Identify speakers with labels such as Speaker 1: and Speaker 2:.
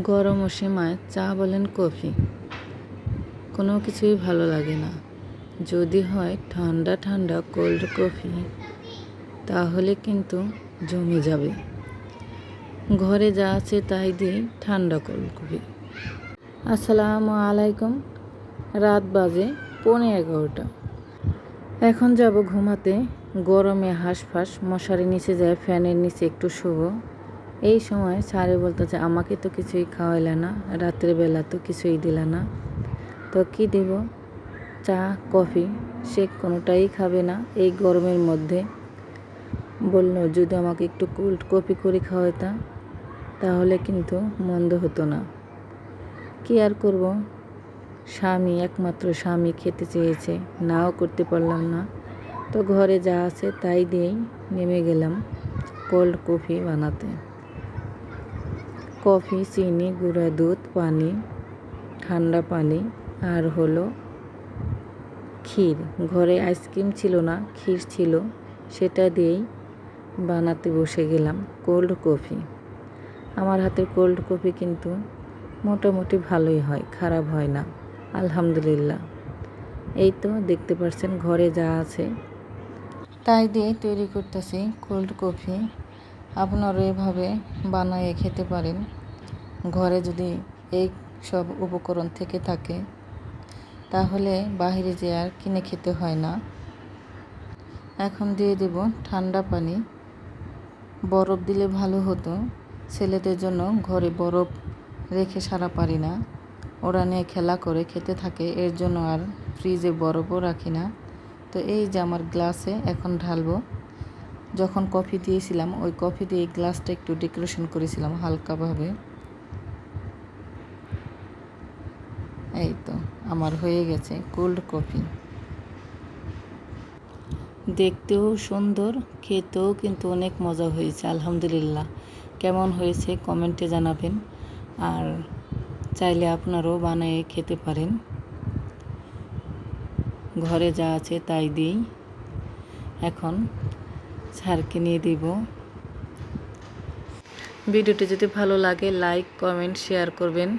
Speaker 1: গরম ও সীমায় চা বলেন কফি। কোনো কিছুই ভালো লাগে না। যদি হয় ঠান্ডা ঠান্ডা কোল্ড কফি, তাহলে কিন্তু জমে যাবে। ঘরে যা আছে তাই দিয়ে ঠান্ডা কোল্ড কফি। আসসালামু আলাইকুম। রাত বাজে পৌনে এগারোটা। এখন যাব ঘুমাতে। গরমে হাঁসফাঁস, মশারি নিচে যায়, ফ্যানের নিচে একটু শুভ এই সময় স্যারে বলতেছে আমাকে তো কিছুই খাওয়াইলে না, রাত্রের বেলা তো কিছুই দিলা না। তো কি দেব? চা, কফি, সে কোনোটাই খাবে না এই গরমের মধ্যে। বলল, যদি আমাকে একটু কোল্ড কফি করে খাওয়াইতা, তাহলে কিন্তু মন্দ হতো না। কি আর করব? স্বামী, একমাত্র স্বামী খেতে চেয়েছে, নাও করতে পারলাম না। তো ঘরে যা আছে তাই দিয়েই নেমে গেলাম কোল্ড কফি বানাতে। কফি, চিনি, গুঁড়া, দুধ, পানি, ঠান্ডা পানি আর হলো ক্ষীর। ঘরে আইসক্রিম ছিল না, ক্ষীর ছিল, সেটা দিয়েই বানাতে বসে গেলাম কোল্ড কফি। আমার হাতের কোল্ড কফি কিন্তু মোটামুটি ভালোই হয়, খারাপ হয় না, আলহামদুলিল্লাহ। এই তো দেখতে পাচ্ছেন ঘরে যা আছে। তাই দিয়ে তৈরি করতেছি কোল্ড কফি। আপনারও এভাবে বানিয়ে খেতে পারেন। ঘরে যদি এই সব উপকরণ থেকে থাকে, তাহলে বাইরে যে আর কিনে খেতে হয় না। এখন দিয়ে দেব ঠান্ডা পানি। বরফ দিলে ভালো হতো। ছেলেদের জন্য ঘরে বরফ রেখে সারা পারি না। ওরা নিয়ে খেলা করে খেতে থাকে, এর জন্য আর ফ্রিজে বরফও রাখি না। তো এই যে আমার গ্লাসে এখন ঢালবো। যখন কফি দিয়েছিলাম, ওই কফি দিয়ে গ্লাসটা একটু ডেকোরেশন করেছিলাম হালকাভাবে। এই তো, আমার হয়ে গেছে কোল্ড কফি দেখতেও সুন্দর, খেতেও কিন্তু অনেক মজা হয়েছে, আলহামদুলিল্লাহ। কেমন হয়েছে কমেন্টে জানাবেন, আর চাইলে আপনারাও বানিয়ে খেতে পারেন। ঘরে যা আছে তাই দিই। এখন ছাড়কে নিয়ে দিব। ভিডিওটি যদি ভালো লাগে, লাইক, কমেন্ট, শেয়ার করবেন।